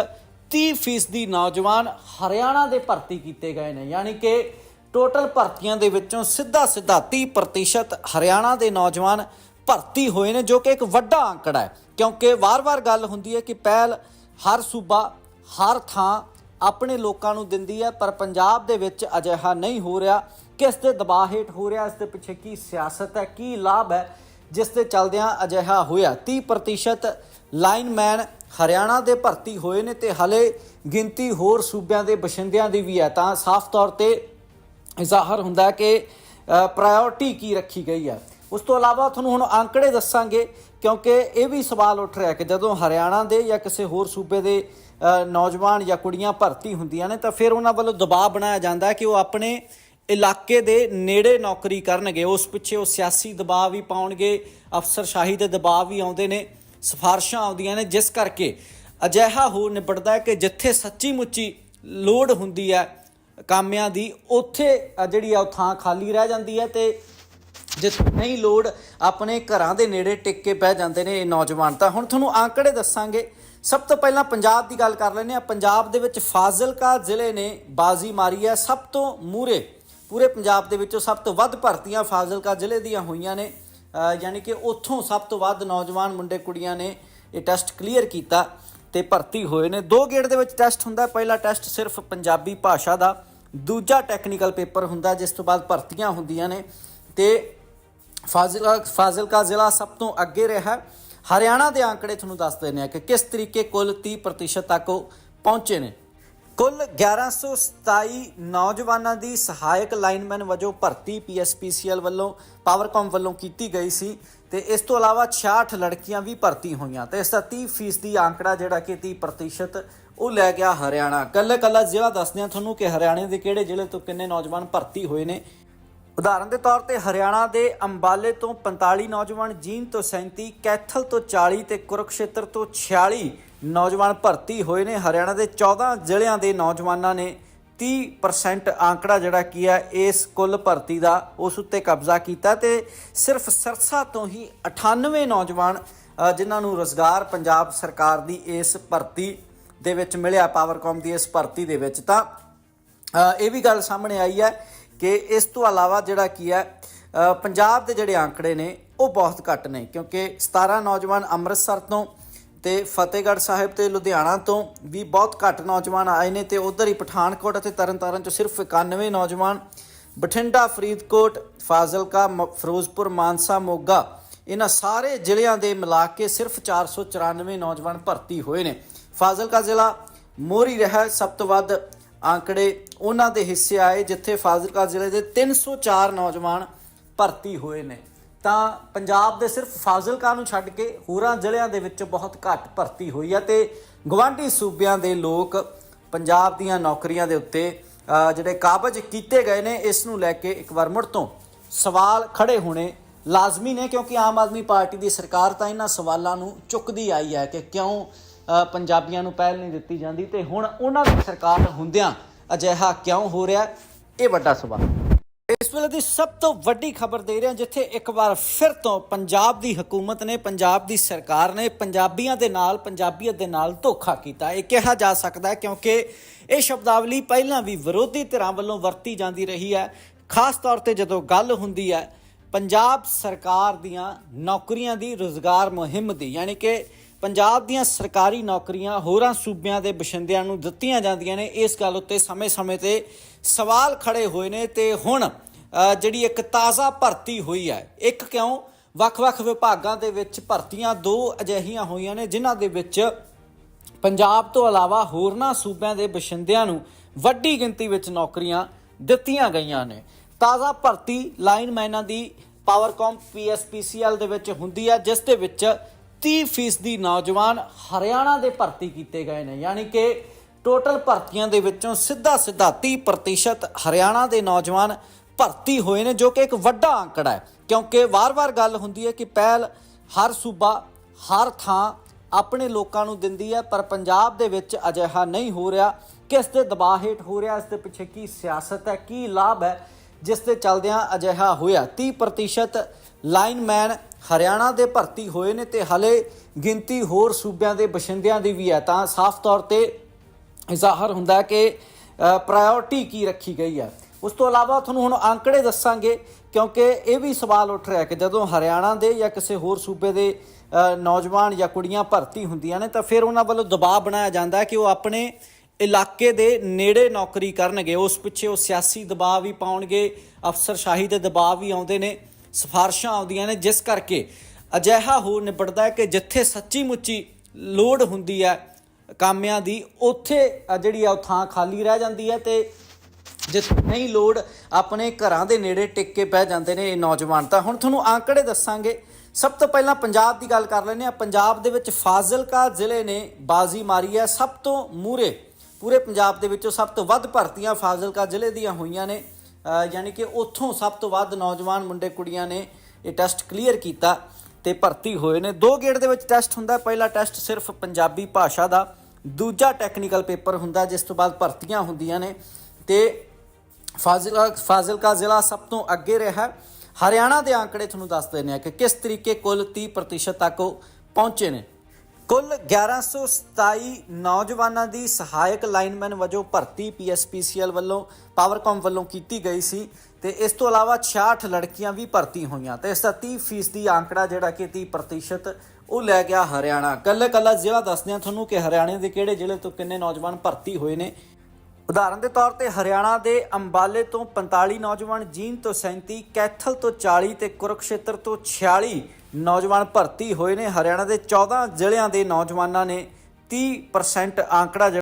30% ਨੌਜਵਾਨ ਹਰਿਆਣਾ ਦੇ ਭਰਤੀ ਕੀਤੇ ਗਏ ਨੇ। ਯਾਨੀ ਕਿ ਟੋਟਲ ਭਰਤੀਆਂ ਦੇ ਵਿੱਚੋਂ ਸਿੱਧਾ ਸਿੱਧਾ 30% ਹਰਿਆਣਾ ਦੇ ਨੌਜਵਾਨ ਭਰਤੀ ਹੋਏ ਨੇ, ਜੋ ਕਿ ਇੱਕ ਵੱਡਾ ਅੰਕੜਾ ਹੈ। ਕਿਉਂਕਿ ਵਾਰ-ਵਾਰ ਗੱਲ ਹੁੰਦੀ ਹੈ ਕਿ ਪਹਿਲ ਹਰ ਸੂਬਾ, ਹਰ ਥਾਂ ਆਪਣੇ ਲੋਕਾਂ ਨੂੰ ਦਿੰਦੀ ਹੈ, ਪਰ ਪੰਜਾਬ ਦੇ ਵਿੱਚ ਅਜਿਹਾ ਨਹੀਂ ਹੋ ਰਿਹਾ। ਕਿਸ ਦੇ ਦਬਾਅ ਹੇਠ ਹੋ ਰਿਹਾ, ਇਸ ਦੇ ਪਿੱਛੇ ਕੀ ਸਿਆਸਤ ਹੈ, ਕੀ ਲਾਭ ਹੈ, ਜਿਸ ਦੇ ਚਲਦਿਆਂ ਅਜਿਹਾ ਹੋਇਆ। 30% ਲਾਈਨਮੈਨ ਹਰਿਆਣਾ ਦੇ ਭਰਤੀ ਹੋਏ ਨੇ ਤੇ ਹਲੇ ਗਿਣਤੀ ਹੋਰ ਸੂਬਿਆਂ ਦੇ ਬਸ਼ਿੰਦਿਆਂ ਦੀ ਵੀ ਹੈ। ਤਾਂ ਸਾਫ਼ ਤੌਰ ਤੇ ਜ਼ਾਹਰ ਹੁੰਦਾ ਹੈ ਕਿ ਪ੍ਰਾਇੋਰਟੀ ਕੀ ਰੱਖੀ ਗਈ ਹੈ। ਉਸ ਤੋਂ ਇਲਾਵਾ ਤੁਹਾਨੂੰ ਹੁਣ ਅੰਕੜੇ ਦੱਸਾਂਗੇ, ਕਿਉਂਕਿ ਇਹ ਵੀ ਸਵਾਲ ਉੱਠ ਰਿਹਾ ਕਿ ਜਦੋਂ ਹਰਿਆਣਾ ਦੇ ਜਾਂ ਕਿਸੇ ਹੋਰ ਸੂਬੇ ਦੇ ਨੌਜਵਾਨ ਜਾਂ ਕੁੜੀਆਂ ਭਰਤੀ ਹੁੰਦੀਆਂ ਨੇ, ਤਾਂ ਫਿਰ ਉਹਨਾਂ ਵੱਲੋਂ ਦਬਾਅ ਬਣਾਇਆ ਜਾਂਦਾ ਕਿ ਉਹ ਆਪਣੇ ਇਲਾਕੇ ਦੇ ਨੇੜੇ ਨੌਕਰੀ ਕਰਨਗੇ। ਉਸ ਪਿੱਛੇ ਉਹ ਸਿਆਸੀ ਦਬਾਅ ਵੀ ਪਾਉਣਗੇ, ਅਫਸਰਸ਼ਾਹੀ ਦੇ ਦਬਾਅ ਵੀ ਆਉਂਦੇ ਨੇ। ਸਿਫਾਰਸ਼ਾਂ ਆਉਂਦੀਆਂ ਨੇ, ਜਿਸ ਕਰਕੇ ਅਜਿਹਾ ਹੋ ਨਿਬੜਦਾ ਹੈ ਕਿ ਜਿੱਥੇ ਸੱਚੀ ਮੁੱਚੀ ਲੋੜ ਹੁੰਦੀ ਹੈ ਕਾਮਿਆਂ ਦੀ, ਉੱਥੇ ਜਿਹੜੀ ਆ ਉਹ ਥਾਂ ਖਾਲੀ ਰਹਿ ਜਾਂਦੀ ਹੈ ਤੇ ਜਿੱਥੇ ਨਹੀਂ ਲੋੜ, ਆਪਣੇ ਘਰਾਂ ਦੇ ਨੇੜੇ ਟਿਕ ਕੇ ਬਹਿ ਜਾਂਦੇ ਨੇ ਇਹ ਨੌਜਵਾਨ। ਤਾਂ ਹੁਣ ਤੁਹਾਨੂੰ ਆંકੜੇ ਦੱਸਾਂਗੇ। ਸਭ ਤੋਂ ਪਹਿਲਾਂ ਪੰਜਾਬ ਦੀ ਗੱਲ ਕਰ ਲੈਂਦੇ ਆ ਪੰਜਾਬ ਦੇ ਵਿੱਚ ਫਾਜ਼ਿਲਕਾ ਜ਼ਿਲ੍ਹੇ ਨੇ ਬਾਜ਼ੀ ਮਾਰੀ ਹੈ। ਸਭ ਤੋਂ ਮੂਰੇ ਪੂਰੇ ਪੰਜਾਬ ਦੇ ਵਿੱਚੋਂ ਸਭ ਤੋਂ ਵੱਧ ਭਰਤੀਆਂ ਫਾਜ਼ਿਲਕਾ ਜ਼ਿਲ੍ਹੇ ਦੀਆਂ ਹੋਈਆਂ ਨੇ। ਯਾਨੀ ਕਿ ਉੱਥੋਂ ਸਭ ਤੋਂ ਵੱਧ ਨੌਜਵਾਨ ਮੁੰਡੇ ਕੁੜੀਆਂ ਨੇ ਇਹ ਟੈਸਟ ਕਲੀਅਰ ਕੀਤਾ ਤੇ ਭਰਤੀ ਹੋਏ ਨੇ। ਦੋ ਗੇੜ ਦੇ ਵਿੱਚ ਟੈਸਟ ਹੁੰਦਾ, ਪਹਿਲਾ ਟੈਸਟ ਸਿਰਫ ਪੰਜਾਬੀ ਭਾਸ਼ਾ ਦਾ, ਦੂਜਾ ਟੈਕਨੀਕਲ ਪੇਪਰ ਹੁੰਦਾ ਜਿਸ ਤੋਂ ਬਾਅਦ ਭਰਤੀਆਂ ਹੁੰਦੀਆਂ ਨੇ ਤੇ ਫਾਜ਼ਿਲਕਾ ਫਾਜ਼ਿਲਕਾ ਜ਼ਿਲ੍ਹਾ ਸਭ ਤੋਂ ਅੱਗੇ ਰਿਹਾ। ਹਰਿਆਣਾ ਦੇ ਆંકੜੇ ਤੁਹਾਨੂੰ ਦੱਸ ਦਿੰਦੇ ਆ ਕਿ ਕਿਸ ਤਰੀਕੇ ਕੁੱਲ 30% ਤੱਕ ਉਹ ਪਹੁੰਚੇ ਨੇ। ਕੁੱਲ 1127 ਨੌਜਵਾਨਾਂ ਦੀ ਸਹਾਇਕ ਲਾਈਨਮੈਨ ਵਜੋਂ ਭਰਤੀ ਪੀਐਸਪੀਸੀਐਲ ਵੱਲੋਂ, ਪਾਵਰਕਾਮ ਵੱਲੋਂ ਕੀਤੀ ਗਈ ਸੀ ਤੇ ਇਸ ਤੋਂ ਇਲਾਵਾ 66 ਲੜਕੀਆਂ ਵੀ ਭਰਤੀ ਹੋਈਆਂ ਤੇ ਇਸ ਦਾ 30% ਦੀ ਆંકੜਾ ਜਿਹੜਾ ਕਿ 30% ਉਹ ਲੈ ਗਿਆ ਹਰਿਆਣਾ। ਕੱਲੇ ਕੱਲਾ ਜ਼ਿਲ੍ਹਾ ਦੱਸਦੇ ਆ ਤੁਹਾਨੂੰ ਕਿ ਹਰਿਆਣੇ ਦੇ ਕਿਹੜੇ ਜ਼ਿਲ੍ਹੇ ਤੋਂ ਕਿੰਨੇ ਨੌਜਵਾਨ ਭਰਤੀ ਹੋਏ ਨੇ। ਉਦਾਹਰਨ ਦੇ ਤੌਰ ਤੇ ਹਰਿਆਣਾ ਦੇ ਅੰਬਾਲੇ ਤੋਂ 45 ਨੌਜਵਾਨ, ਜੀਂਦ ਤੋਂ 37 ਕੈਥਲ ਤੋਂ 40 ਤੇ ਕੁਰਕਸ਼ੇਤਰ ਤੋਂ 46 ਨੌਜਵਾਨ ਭਰਤੀ ਹੋਏ ਨੇ। ਹਰਿਆਣਾ ਦੇ 14 ਜ਼ਿਲ੍ਹਿਆਂ ਦੇ ਨੌਜਵਾਨਾਂ ਨੇ 30% ਆંકੜਾ ਜਿਹੜਾ ਕੀ ਹੈ, ਇਸ ਕੁੱਲ ਭਰਤੀ ਦਾ ਉਸ ਉੱਤੇ ਕਬਜ਼ਾ ਕੀਤਾ ਤੇ ਸਿਰਫ ਸਰਸਾ ਤੋਂ ਹੀ 98 ਨੌਜਵਾਨ ਜਿਨ੍ਹਾਂ ਨੂੰ ਰੋਜ਼ਗਾਰ ਪੰਜਾਬ ਸਰਕਾਰ ਦੀ ਇਸ ਭਰਤੀ ਦੇ ਵਿੱਚ ਮਿਲਿਆ ਪਾਵਰਕਾਮ ਦੀ ਇਸ ਭਰਤੀ ਦੇ ਵਿੱਚ ਤਾਂ ਇਹ ਵੀ ਗੱਲ ਸਾਹਮਣੇ ਆਈ ਹੈ ਕਿ ਇਸ ਤੋਂ ਇਲਾਵਾ ਜਿਹੜਾ ਕੀ ਹੈ ਪੰਜਾਬ ਦੇ ਜਿਹੜੇ ਆંકੜੇ ਨੇ ਉਹ ਬਹੁਤ ਘੱਟ ਨੇ ਕਿਉਂਕਿ 17 ਨੌਜਵਾਨ ਅੰਮ੍ਰਿਤਸਰ ਤੋਂ ਤੇ ਫਤਿਹਗੜ੍ਹ ਸਾਹਿਬ ਤੇ ਲੁਧਿਆਣਾ ਤੋਂ ਵੀ ਬਹੁਤ ਘੱਟ ਨੌਜਵਾਨ ਆਏ ਨੇ ਤੇ ਉਧਰ ਹੀ ਪਠਾਨਕੋਟ ਅਤੇ ਤਰਨਤਾਰਨ ਤੋਂ ਸਿਰਫ 91 ਨੌਜਵਾਨ, ਬਠਿੰਡਾ, ਫਰੀਦਕੋਟ, ਫਾਜ਼ਿਲਕਾ, ਮ- ਫਿਰੋਜ਼ਪੁਰ, ਮਾਨਸਾ, ਮੋਗਾ, ਇਹਨਾਂ ਸਾਰੇ ਜ਼ਿਲ੍ਹਿਆਂ ਦੇ ਮਿਲਾ ਕੇ ਸਿਰਫ 494 ਨੌਜਵਾਨ ਭਰਤੀ ਹੋਏ ਨੇ। ਫਾਜ਼ਿਲਕਾ ਜ਼ਿਲ੍ਹਾ ਮੋਰੀ ਰਿਹਾ ਸਭ ਤੋਂ ਵੱਧ ਆંકੜੇ ਉਹਨਾਂ ਦੇ ਹਿੱਸੇ ਆਏ, ਜਿੱਥੇ ਫਾਜ਼ਿਲਕਾ ਜ਼ਿਲ੍ਹੇ ਦੇ 304 ਨੌਜਵਾਨ ਭਰਤੀ ਹੋਏ ਨੇ। ਤਾਂ ਪੰਜਾਬ ਦੇ ਸਿਰਫ ਫਾਜ਼ਿਲਕਾ ਨੂੰ ਛੱਡ ਕੇ ਹੋਰਾਂ ਜ਼ਿਲ੍ਹਿਆਂ ਦੇ ਵਿੱਚ ਬਹੁਤ ਘੱਟ ਭਰਤੀ ਹੋਈ ਹੈ ਤੇ ਗਵਾਂਢੀ ਸੂਬਿਆਂ ਦੇ ਲੋਕ ਪੰਜਾਬ ਦੀਆਂ ਨੌਕਰੀਆਂ ਦੇ ਉੱਤੇ ਜਿਹੜੇ ਕਾਬਜ ਕੀਤੇ ਗਏ ਨੇ, ਇਸ ਨੂੰ ਲੈ ਕੇ ਇੱਕ ਵਾਰ ਮੁੜ ਤੋਂ ਸਵਾਲ ਖੜੇ ਹੋਣੇ ਲਾਜ਼ਮੀ ਨੇ, ਕਿਉਂਕਿ ਆਮ ਆਦਮੀ ਪਾਰਟੀ ਦੀ ਸਰਕਾਰ ਤਾਂ ਇਹਨਾਂ ਸਵਾਲਾਂ ਨੂੰ ਚੁੱਕਦੀ ਆਈ ਹੈ ਕਿ ਕਿਉਂ ਪੰਜਾਬੀਆਂ ਨੂੰ ਪਹਿਲ ਨਹੀਂ ਦਿੱਤੀ ਜਾਂਦੀ ਤੇ ਹੁਣ ਉਹਨਾਂ ਦੀ ਸਰਕਾਰ ਹੁੰਦਿਆਂ ਅਜਿਹਾ ਕਿਉਂ ਹੋ ਰਿਹਾ, ਇਹ ਵੱਡਾ ਸਵਾਲ। ਇਸ ਵੇਲੇ ਦੀ ਸਭ ਤੋਂ ਵੱਡੀ ਖਬਰ ਦੇ ਰਹੇ ਹਾਂ, ਜਿੱਥੇ ਇੱਕ ਵਾਰ ਫਿਰ ਤੋਂ ਪੰਜਾਬ ਦੀ ਹਕੂਮਤ ਨੇ, ਪੰਜਾਬ ਦੀ ਸਰਕਾਰ ਨੇ ਪੰਜਾਬੀਆਂ ਦੇ ਨਾਲ, ਪੰਜਾਬੀਅਤ ਦੇ ਨਾਲ ਧੋਖਾ ਕੀਤਾ। ਇਹ ਕਿਹਾ ਜਾ ਸਕਦਾ ਹੈ ਕਿਉਂਕਿ ਇਹ ਸ਼ਬਦਾਵਲੀ ਪਹਿਲਾਂ ਵੀ ਵਿਰੋਧੀ ਧਿਰਾਂ ਵੱਲੋਂ ਵਰਤੀ ਜਾਂਦੀ ਰਹੀ ਹੈ। ਖਾਸ ਤੌਰ ਤੇ ਜਦੋਂ ਗੱਲ ਹੁੰਦੀ ਹੈ ਪੰਜਾਬ ਸਰਕਾਰ ਦੀਆਂ ਨੌਕਰੀਆਂ ਦੀ, ਰੋਜ਼ਗਾਰ ਮੁਹਿੰਮ ਦੀ, ਯਾਨੀ ਕਿ ਪੰਜਾਬ ਦੀਆਂ ਸਰਕਾਰੀ ਨੌਕਰੀਆਂ ਹੋਰਾਂ ਸੂਬਿਆਂ ਦੇ ਬਸ਼ਿੰਦਿਆਂ ਨੂੰ ਦਿੱਤੀਆਂ ਜਾਂਦੀਆਂ ਨੇ, ਇਸ ਗੱਲ ਉੱਤੇ ਸਮੇਂ-ਸਮੇਂ ਤੇ ਸਵਾਲ ਖੜੇ ਹੋਏ ਨੇ ਤੇ ਹੁਣ ਜਿਹੜੀ ਇੱਕ ਤਾਜ਼ਾ ਭਰਤੀ ਹੋਈ ਹੈ। ਇੱਕ ਕਿਉਂ? ਵੱਖ-ਵੱਖ ਵਿਭਾਗਾਂ ਦੇ ਵਿੱਚ ਭਰਤੀਆਂ ਦੋ ਅਜਿਹੀਆਂ ਹੋਈਆਂ ਨੇ, ਜਿਨ੍ਹਾਂ ਦੇ ਵਿੱਚ ਪੰਜਾਬ ਤੋਂ ਇਲਾਵਾ ਹੋਰਨਾਂ ਸੂਬਿਆਂ ਦੇ ਬਸ਼ਿੰਦਿਆਂ ਨੂੰ ਵੱਡੀ ਗਿਣਤੀ ਵਿੱਚ ਨੌਕਰੀਆਂ ਦਿੱਤੀਆਂ ਗਈਆਂ ਨੇ। ਤਾਜ਼ਾ ਭਰਤੀ ਲਾਈਨਮੈਨਾਂ ਦੀ ਪਾਵਰਕਾਮ ਪੀਐਸਪੀਸੀਐਲ ਦੇ ਵਿੱਚ ਹੁੰਦੀ ਹੈ, ਜਿਸ ਦੇ ਵਿੱਚ 30% ਦੀ ਨੌਜਵਾਨ ਹਰਿਆਣਾ ਦੇ ਭਰਤੀ ਕੀਤੇ ਗਏ ਨੇ। ਯਾਨੀ ਕਿ ਟੋਟਲ ਭਰਤੀਆਂ ਦੇ ਵਿੱਚੋਂ ਸਿੱਧਾ ਸਿੱਧਾ 30% ਹਰਿਆਣਾ ਦੇ ਨੌਜਵਾਨ ਭਰਤੀ ਹੋਏ ਨੇ ਜੋ ਕਿ ਇੱਕ ਵੱਡਾ ਅੰਕੜਾ ਹੈ। ਕਿਉਂਕਿ ਵਾਰ-ਵਾਰ ਗੱਲ ਹੁੰਦੀ ਹੈ ਕਿ ਪਹਿਲ ਹਰ ਸੂਬਾ, ਹਰ ਥਾਂ ਆਪਣੇ ਲੋਕਾਂ ਨੂੰ ਦਿੰਦੀ ਹੈ, ਪਰ ਪੰਜਾਬ ਦੇ ਵਿੱਚ ਅਜਿਹਾ ਨਹੀਂ ਹੋ ਰਿਹਾ। ਕਿਸ ਦੇ ਦਬਾਅ ਹੇਠ ਹੋ ਰਿਹਾ, ਇਸ ਦੇ ਪਿੱਛੇ ਕੀ ਸਿਆਸਤ ਹੈ, ਕੀ ਲਾਭ ਹੈ, ਜਿਸ ਦੇ ਚਲਦਿਆਂ ਅਜਿਹਾ ਹੋਇਆ। 30% ਲਾਈਨਮੈਨ ਹਰਿਆਣਾ ਦੇ ਭਰਤੀ ਹੋਏ ਨੇ ਤੇ ਹਲੇ ਗਿਣਤੀ ਹੋਰ ਸੂਬਿਆਂ ਦੇ ਬਸ਼ਿੰਦਿਆਂ ਦੀ ਵੀ ਹੈ। ਤਾਂ ਸਾਫ਼ ਤੌਰ ਤੇ ਜ਼ਾਹਰ ਹੁੰਦਾ ਕਿ ਪ੍ਰਾਇੋਰਟੀ ਕੀ ਰੱਖੀ ਗਈ ਹੈ। ਉਸ ਤੋਂ ਇਲਾਵਾ ਤੁਹਾਨੂੰ ਹੁਣ ਅੰਕੜੇ ਦੱਸਾਂਗੇ, ਕਿਉਂਕਿ ਇਹ ਵੀ ਸਵਾਲ ਉੱਠ ਰਿਹਾ ਕਿ ਜਦੋਂ ਹਰਿਆਣਾ ਦੇ ਜਾਂ ਕਿਸੇ ਹੋਰ ਸੂਬੇ ਦੇ ਨੌਜਵਾਨ ਜਾਂ ਕੁੜੀਆਂ ਭਰਤੀ ਹੁੰਦੀਆਂ ਨੇ, ਤਾਂ ਫਿਰ ਉਹਨਾਂ ਵੱਲੋਂ ਦਬਾਅ ਬਣਾਇਆ ਜਾਂਦਾ ਕਿ ਉਹ ਆਪਣੇ ਇਲਾਕੇ ਦੇ ਨੇੜੇ ਨੌਕਰੀ ਕਰਨਗੇ। ਉਸ ਪਿੱਛੇ ਉਹ ਸਿਆਸੀ ਦਬਾਅ ਵੀ ਪਾਉਣਗੇ, ਅਫਸਰਸ਼ਾਹੀ ਦੇ ਦਬਾਅ ਵੀ ਆਉਂਦੇ ਨੇ, ਸਿਫਾਰਸ਼ਾਂ ਆਉਂਦੀਆਂ ਨੇ, ਜਿਸ ਕਰਕੇ ਅਜਿਹਾ ਹੋ ਨਿਬੜਦਾ ਹੈ ਕਿ ਜਿੱਥੇ ਸੱਚੀ ਮੁੱਚੀ ਲੋੜ ਹੁੰਦੀ ਹੈ ਕਾਮਿਆਂ ਦੀ, ਉੱਥੇ ਜਿਹੜੀ ਆ ਉਹ ਥਾਂ ਖਾਲੀ ਰਹਿ ਜਾਂਦੀ ਹੈ ਤੇ ਜਿੱਥੇ ਨਹੀਂ ਲੋੜ, ਆਪਣੇ ਘਰਾਂ ਦੇ ਨੇੜੇ ਟਿਕ ਕੇ ਬਹਿ ਜਾਂਦੇ ਨੇ ਇਹ ਨੌਜਵਾਨ। ਤਾਂ ਹੁਣ ਤੁਹਾਨੂੰ ਆંકੜੇ ਦੱਸਾਂਗੇ। ਸਭ ਤੋਂ ਪਹਿਲਾਂ ਪੰਜਾਬ ਦੀ ਗੱਲ ਕਰ ਲੈਂਦੇ ਆ ਪੰਜਾਬ ਦੇ ਵਿੱਚ ਫਾਜ਼ਿਲਕਾ ਜ਼ਿਲ੍ਹੇ ਨੇ ਬਾਜ਼ੀ ਮਾਰੀ ਹੈ। ਸਭ ਤੋਂ ਮੂਰੇ ਪੂਰੇ ਪੰਜਾਬ ਦੇ ਵਿੱਚੋਂ ਸਭ ਤੋਂ ਵੱਧ ਭਰਤੀਆਂ ਫਾਜ਼ਿਲਕਾ ਜ਼ਿਲ੍ਹੇ ਦੀਆਂ ਹੋਈਆਂ ਨੇ। ਯਾਨੀ ਕਿ ਉੱਥੋਂ ਸਭ ਤੋਂ ਵੱਧ ਨੌਜਵਾਨ ਮੁੰਡੇ ਕੁੜੀਆਂ ਨੇ ਇਹ ਟੈਸਟ ਕਲੀਅਰ ਕੀਤਾ ਤੇ ਭਰਤੀ ਹੋਏ ਨੇ। ਦੋ ਗੇੜ ਦੇ ਵਿੱਚ ਟੈਸਟ ਹੁੰਦਾ ਪਹਿਲਾ ਟੈਸਟ ਸਿਰਫ ਪੰਜਾਬੀ ਭਾਸ਼ਾ ਦਾ, ਦੂਜਾ ਟੈਕਨੀਕਲ ਪੇਪਰ ਹੁੰਦਾ, ਜਿਸ ਤੋਂ ਬਾਅਦ ਭਰਤੀਆਂ ਹੁੰਦੀਆਂ ਨੇ। ਤੇ ਫਾਜ਼ਿਲਕਾ ਫਾਜ਼ਿਲਕਾ ਜ਼ਿਲ੍ਹਾ ਸਭ ਤੋਂ ਅੱਗੇ ਰਿਹਾ। ਹਰਿਆਣਾ ਦੇ ਆંકੜੇ ਤੁਹਾਨੂੰ ਦੱਸ ਦਿੰਦੇ ਆ ਕਿ ਕਿਸ ਤਰੀਕੇ ਕੁੱਲ 30% ਤੱਕ ਉਹ ਪਹੁੰਚੇ ਨੇ। ਕੁੱਲ 1127 ਨੌਜਵਾਨਾਂ ਦੀ ਸਹਾਇਕ ਲਾਈਨਮੈਨ ਵਜੋਂ ਭਰਤੀ ਪੀਐਸਪੀਸੀਐਲ ਵੱਲੋਂ, ਪਾਵਰਕਾਮ ਵੱਲੋਂ ਕੀਤੀ ਗਈ ਸੀ ਤੇ ਇਸ ਤੋਂ ਇਲਾਵਾ 66 ਲੜਕੀਆਂ ਵੀ ਭਰਤੀ ਹੋਈਆਂ। ਤੇ ਇਸ ਦਾ 30% ਦੀ ਆંકੜਾ ਜਿਹੜਾ ਕਿ 30% ਉਹ ਲੈ ਗਿਆ ਹਰਿਆਣਾ। ਕੱਲੇ ਕੱਲਾ ਜ਼ਿਲ੍ਹਾ ਦੱਸਦੇ ਆ ਤੁਹਾਨੂੰ ਕਿ ਹਰਿਆਣੇ ਦੇ ਕਿਹੜੇ ਜ਼ਿਲ੍ਹੇ ਤੋਂ ਕਿੰਨੇ ਨੌਜਵਾਨ ਭਰਤੀ ਹੋਏ ਨੇ। ਉਦਾਹਰਨ ਦੇ ਤੌਰ ਤੇ ਹਰਿਆਣਾ ਦੇ ਅੰਬਾਲੇ ਤੋਂ 45 ਨੌਜਵਾਨ ਜੀਨ ਤੋਂ 37 ਕੈਥਲ ਤੋਂ 40 ਤੇ ਕੁਰਕਸ਼ੇਤਰ ਤੋਂ 46 ਨੌਜਵਾਨ ਭਰਤੀ ਹੋਏ ਨੇ। ਹਰਿਆਣਾ ਦੇ 14 ਜ਼ਿਲ੍ਹਿਆਂ ਦੇ ਨੌਜਵਾਨਾਂ ਨੇ 30% ਆંકੜਾ